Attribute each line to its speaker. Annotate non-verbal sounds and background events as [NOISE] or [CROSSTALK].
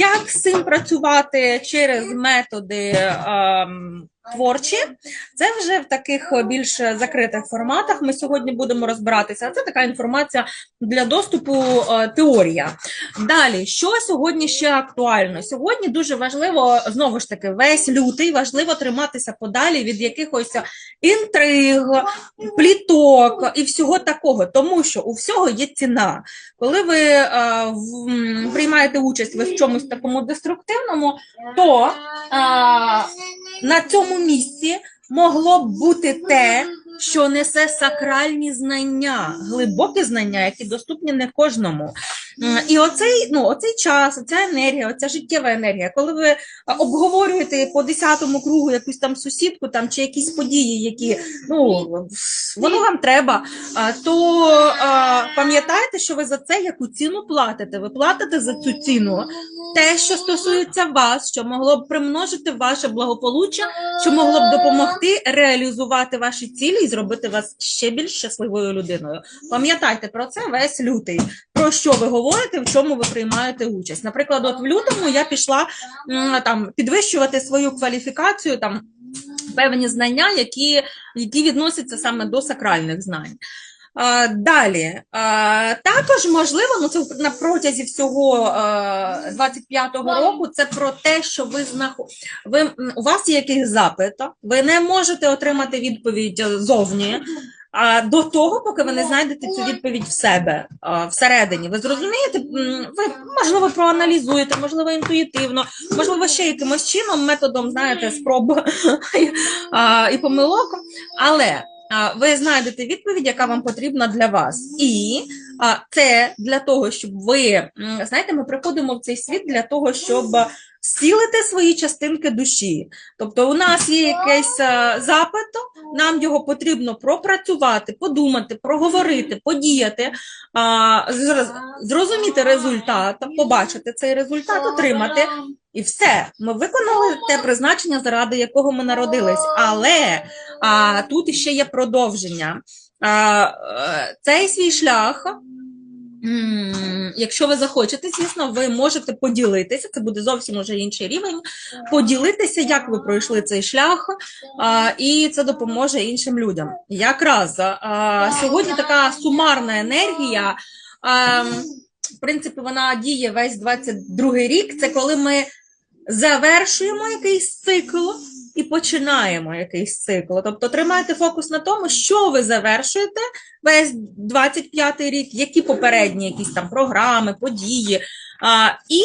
Speaker 1: Як з цим працювати через методи ем, творчі? Це вже в таких більш закритих форматах. Ми сьогодні будемо розбиратися. А Це така інформація для доступу е, теорія. Далі, що сьогодні ще актуально? Сьогодні дуже важливо знову ж таки весь лютий важливо триматися подалі від якихось інтриг, пліток і всього такого, тому що у всього є ціна. Коли ви е, в- приймаєте участь ви в чомусь такому деструктивному, то е, на цьому місці могло б бути те, що несе сакральні знання, глибокі знання, які доступні не кожному. М, І оцей, ну, оцей час, оця енергія, оця життєва енергія, коли ви обговорюєте по десятому кругу якусь там сусідку там, чи якісь події, які ну, воно вам треба, то пам'ятайте, що ви за це яку ціну платите. Ви платите за цю ціну те, що стосується вас, що могло б примножити ваше благополуччя, що могло б допомогти реалізувати ваші цілі і зробити вас ще більш щасливою людиною. Пам'ятайте про це весь лютий. Про що ви говорите, в чому ви приймаєте участь. Наприклад, от в лютому я пішла там підвищувати свою кваліфікацію там. Певні знання, які, які відносяться саме до сакральних знань. Далі, також можливо, ну це на протязі всього а, 25-го року, це про те, що ви знахо... ви у вас є якийсь запит, ви не можете отримати відповідь зовні. А до того, поки ви не знайдете цю відповідь в себе а, всередині, ви зрозумієте, ви можливо проаналізуєте, можливо, інтуїтивно, можливо, ще якимось чином, методом, знаєте, спроб [LAUGHS] а, і помилок, але а, ви знайдете відповідь, яка вам потрібна для вас. І а, це для того, щоб ви знаєте, ми приходимо в цей світ для того, щоб зцілити свої частинки душі. Тобто, у нас є якийсь запит, нам його потрібно пропрацювати, подумати, проговорити, подіяти, а, зрозуміти результат, побачити цей результат, отримати. І все, ми виконали те призначення, заради якого ми народились. Але а, тут ще є продовження. А, е, цей свій шлях, якщо ви захочете, звісно, ви можете поділитися. Це буде зовсім уже інший рівень. Поділитися, як ви пройшли цей шлях, і це допоможе іншим людям. Якраз сьогодні така сумарна енергія. В принципі, вона діє весь 22 рік. Це коли ми завершуємо якийсь цикл і починаємо якийсь цикл. Тобто тримайте фокус на тому, що ви завершуєте весь 25 рік, які попередні якісь там програми, події. А, і